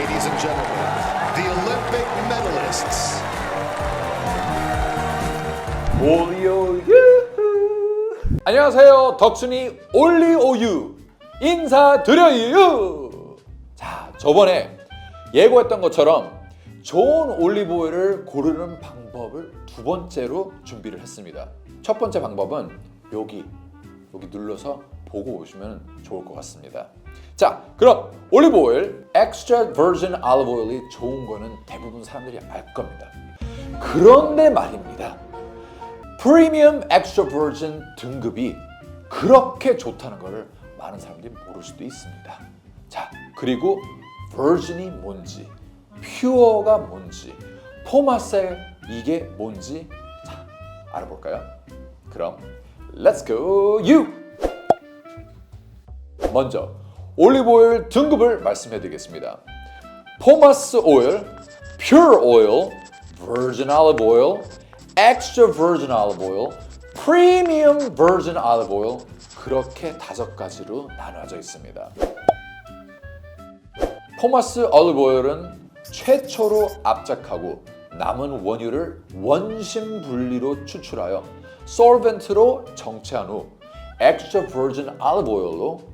ladies and gentlemen, the Olympic medalists. 올리오유 안녕하세요. 덕순이 올리오유. 인사드려요. 자 저번에 예고했던 것처럼 좋은 올리브오일을 고르는 방법을 두 번째로 준비를 했습니다. 첫 번째 방법은 여기 여기 눌러서 보고 오시면 좋을 것 같습니다. 자, 그럼 올리브 오일 엑스트라 버진 올리브 오일이 좋은 거는 대부분 사람들이 알 겁니다. 그런데 말입니다. 프리미엄 엑스트라 버진 등급이 그렇게 좋다는 것을 많은 사람들이 모를 수도 있습니다. 자, 그리고 버진이 뭔지, 퓨어가 뭔지, 포마셀 이게 뭔지 자, 알아볼까요? 그럼 Let's! 먼저 올리브오일 등급을 말씀해 드리겠습니다. 포마스 오일, 퓨어 오일, virgin olive oil, extra virgin oil, oil 그렇게 다섯 가지로 나눠져 있습니다. 포마스 올리브 오일은 최초로 압착하고 남은 원유를 원심 분리로 추출하여 솔벤트로 정체한 후 엑스트라 버진 올리브 오일로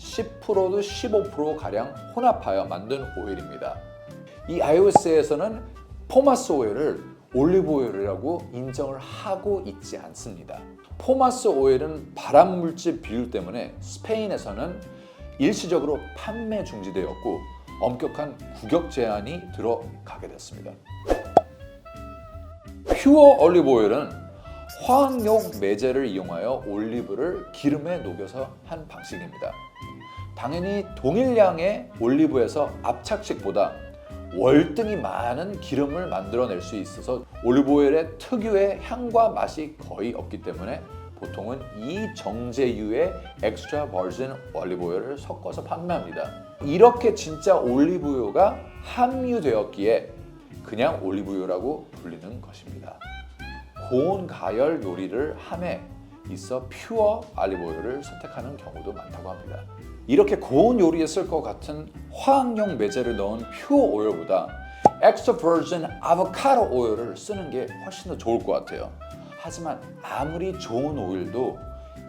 10%도 15% 가량 혼합하여 만든 오일입니다. 이 iOS에서는 포마스 오일을 올리브 오일이라고 인정을 하고 있지 않습니다. 포마스 오일은 발암 물질 비율 때문에 스페인에서는 일시적으로 판매 중지되었고 엄격한 구격 제한이 들어가게 됐습니다. 퓨어 올리브 오일은 화학용 매제를 이용하여 올리브를 기름에 녹여서 한 방식입니다. 당연히 동일량의 올리브에서 압착식보다 월등히 많은 기름을 만들어낼 수 있어서 올리브 오일의 특유의 향과 맛이 거의 없기 때문에 보통은 이 정제유의 엑스트라 버진 올리브 오일을 섞어서 판매합니다. 이렇게 진짜 올리브유가 함유되었기에 그냥 올리브유라고 불리는 것입니다. 고온 가열 요리를 함에 있어 퓨어 올리브 오일을 선택하는 경우도 많다고 합니다. 이렇게 고온 요리에 쓸 것 같은 화학용 매제를 넣은 퓨어 오일보다 엑스트라 버진 아보카도 오일을 쓰는 게 훨씬 더 좋을 것 같아요. 하지만 아무리 좋은 오일도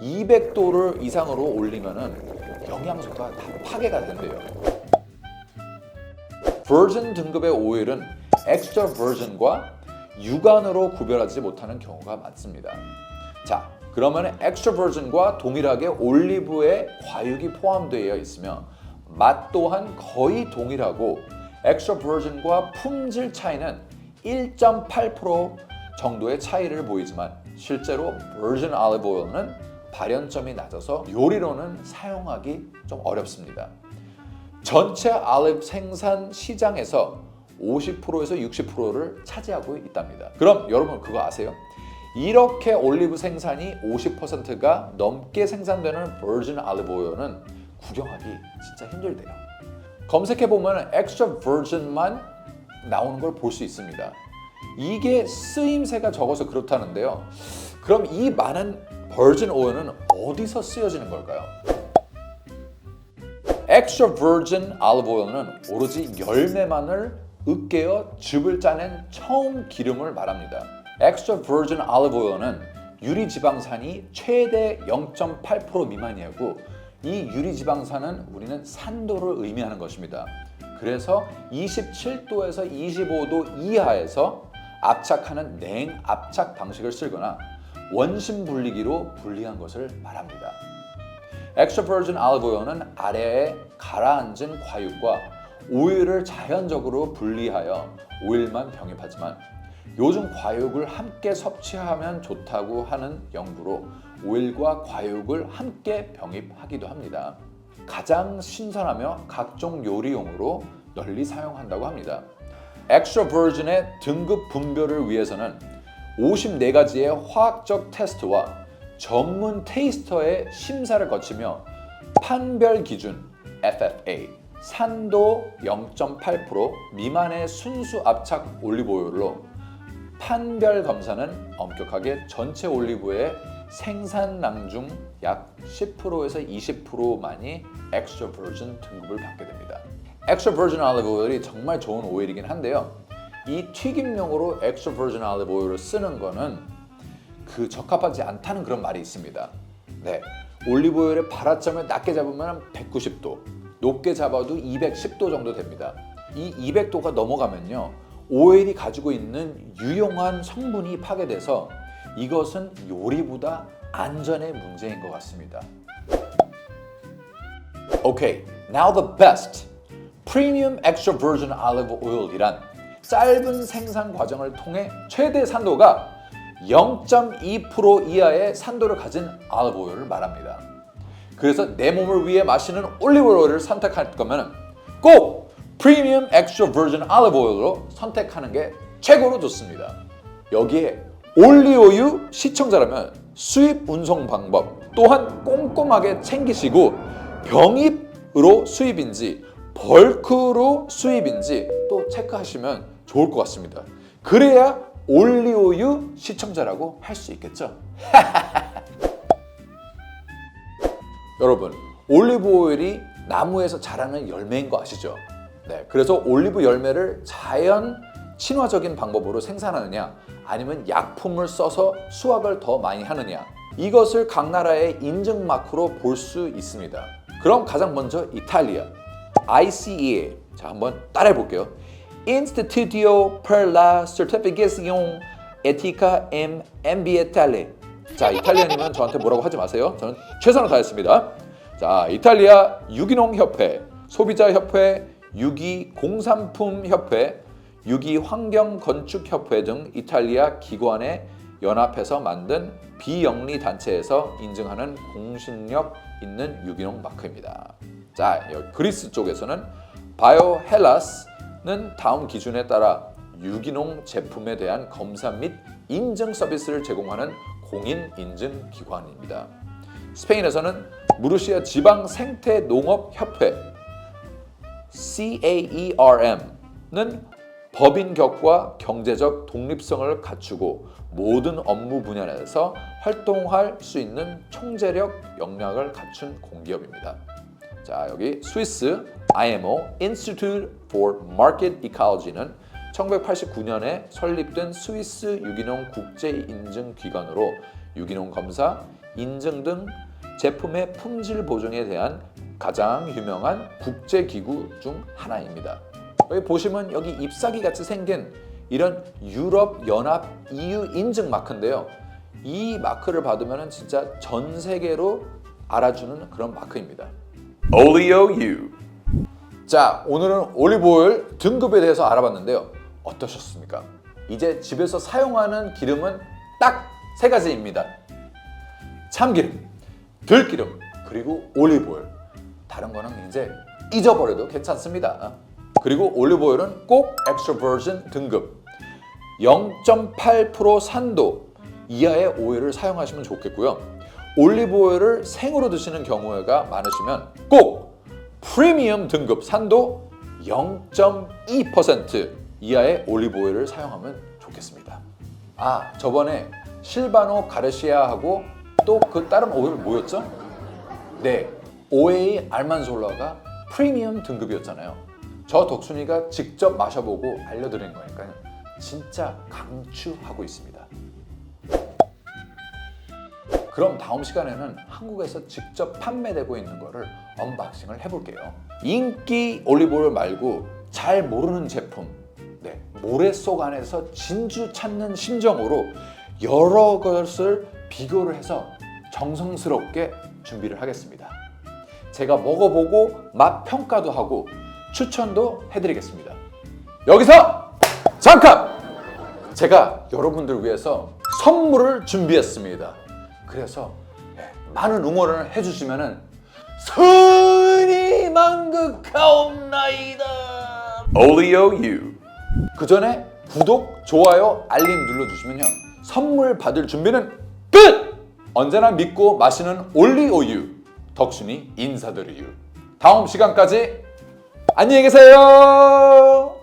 200도를 이상으로 올리면은 영양소가 다 파괴가 된대요. 버진 등급의 오일은 엑스트라 버진과 유관으로 구별하지 못하는 경우가 많습니다. 자, 그러면 엑스트라 버진과 동일하게 올리브에 과육이 포함되어 있으며 맛 또한 거의 동일하고 엑스트라 버진과 품질 차이는 1.8% 정도의 차이를 보이지만 실제로 버진 올리브 오일은 발연점이 낮아서 요리로는 사용하기 좀 어렵습니다. 전체 올리브 생산 시장에서 50%에서 60%를 차지하고 있답니다. 그럼 여러분 그거 아세요? 이렇게 올리브 생산이 50%가 넘게 생산되는 버진 올리브 오일은 구경하기 진짜 힘들대요. 검색해 보면 엑스트라 버진만 나오는 걸 볼 수 있습니다. 이게 쓰임새가 적어서 그렇다는데요. 그럼 이 많은 버진 오일은 어디서 쓰여지는 걸까요? 엑스트라 버진 올리브 오일은 오로지 열매만을 으깨어 즙을 짜낸 처음 기름을 말합니다. 엑스트라 버진 올리브 오일은 유리 지방산이 최대 0.8% 미만이고 이 유리 지방산은 우리는 산도를 의미하는 것입니다. 그래서 27도에서 25도 이하에서 압착하는 냉 압착 방식을 쓰거나 원심 분리기로 분리한 것을 말합니다. 엑스트라 버진 올리브 오일은 아래에 가라앉은 과육과 오일을 자연적으로 분리하여 오일만 병입하지만 요즘 과육을 함께 섭취하면 좋다고 하는 연구로 오일과 과육을 함께 병입하기도 합니다. 가장 신선하며 각종 요리용으로 널리 사용한다고 합니다. 엑스트라 버진의 등급 분별을 위해서는 54가지의 화학적 테스트와 전문 테이스터의 심사를 거치며 판별 기준 FFA 산도 0.8% 미만의 순수 압착 올리브 오일로 판별 검사는 엄격하게 전체 올리브의 생산량 중 약 10%에서 20%만이 엑스트라 버진 등급을 받게 됩니다. 엑스트라 버진 올리브 오일이 정말 좋은 오일이긴 한데요. 이 튀김용으로 엑스트라 버진 올리브 오일을 쓰는 거는 그 적합하지 않다는 그런 말이 있습니다. 네, 올리브 오일의 발화점을 낮게 잡으면 190도, 높게 잡아도 210도 정도 됩니다. 이 200도가 넘어가면요, 오일이 가지고 있는 유용한 성분이 파괴돼서 이것은 요리보다 안전의 문제인 것 같습니다. Okay, now the best. 프리미엄 엑스트라 버진 올리브 오일이란 짧은 생산 과정을 통해 최대 산도가 0.2% 이하의 산도를 가진 올리브 오일을 말합니다. 그래서 내 몸을 위해 마시는 올리브 오일을 선택할 거면 꼭 프리미엄 엑스트라 버진 올리브 오일로 선택하는 게 최고로 좋습니다. 여기에 올리오유 시청자라면 수입 운송 방법 또한 꼼꼼하게 챙기시고 병입으로 수입인지 벌크로 수입인지 또 체크하시면 좋을 것 같습니다. 그래야 올리오유 시청자라고 할 수 있겠죠. 여러분, 올리브 오일이 나무에서 자라는 열매인 거 아시죠? 네, 그래서 올리브 열매를 자연 친화적인 방법으로 생산하느냐, 아니면 약품을 써서 수확을 더 많이 하느냐, 이것을 각 나라의 인증 마크로 볼 수 있습니다. 그럼 가장 먼저 이탈리아, ICEA, 자 한번 따라해 볼게요. Instituto per la Certificación Ética en Ambientale. 자, 이탈리아님은 저한테 뭐라고 하지 마세요. 저는 최선을 다했습니다. 자, 이탈리아 유기농 협회, 소비자 협회, 유기 공산품 협회, 유기 환경 건축 협회 등 이탈리아 기관에 연합해서 만든 비영리 단체에서 인증하는 공신력 있는 유기농 마크입니다. 자, 그리스 쪽에서는 바이오 헬라스는 다음 기준에 따라 유기농 제품에 대한 검사 및 인증 서비스를 제공하는 공인 인증 기관입니다. 스페인에서는 무르시아 지방 생태 농업 협회 CAERM는 법인격과 경제적 독립성을 갖추고 모든 업무 분야에서 활동할 수 있는 총재력 역량을 갖춘 공기업입니다. 자 여기 스위스 IMO Institute for Market Ecology는 1989년에 설립된 스위스 유기농 국제 인증 기관으로 유기농 검사, 인증 등 제품의 품질 보증에 대한 가장 유명한 국제 기구 중 하나입니다. 여기 보시면 여기 잎사귀 같이 생긴 이런 유럽 연합 EU 인증 마크인데요. 이 마크를 받으면 진짜 전 세계로 알아주는 그런 마크입니다. Oleo U. 자, 오늘은 올리브오일 등급에 대해서 알아봤는데요. 어떠셨습니까? 이제 집에서 사용하는 기름은 딱 세 가지입니다. 참기름, 들기름, 그리고 올리브오일. 다른 거는 이제 잊어버려도 괜찮습니다. 그리고 올리브오일은 꼭 엑스트라 버진 등급 0.8% 산도 이하의 오일을 사용하시면 좋겠고요. 올리브오일을 생으로 드시는 경우가 많으시면 꼭 프리미엄 등급 산도 0.2% 이하의 올리브오일을 사용하면 좋겠습니다. 아, 저번에 실바노 가르시아하고 또 그 다른 오일 뭐였죠? 네, OA 알만솔라가 프리미엄 등급이었잖아요. 저 덕순이가 직접 마셔보고 알려드린 거니까요. 진짜 강추하고 있습니다. 그럼 다음 시간에는 한국에서 직접 판매되고 있는 거를 언박싱을 해볼게요. 인기 올리브오일 말고 잘 모르는 제품, 네, 모래 속 안에서 진주 찾는 심정으로 여러 것을 비교를 해서 정성스럽게 준비를 하겠습니다. 제가 먹어보고 맛 평가도 하고 추천도 해드리겠습니다. 여기서 잠깐! 제가 여러분들 위해서 선물을 준비했습니다. 그래서 네, 많은 응원을 해주시면은 선이 만극하옵나이다. Oleo U. 그 전에 구독, 좋아요, 알림 눌러주시면요 선물 받을 준비는 끝! 언제나 믿고 마시는 올리오유 덕순이 인사드려요. 다음 시간까지 안녕히 계세요.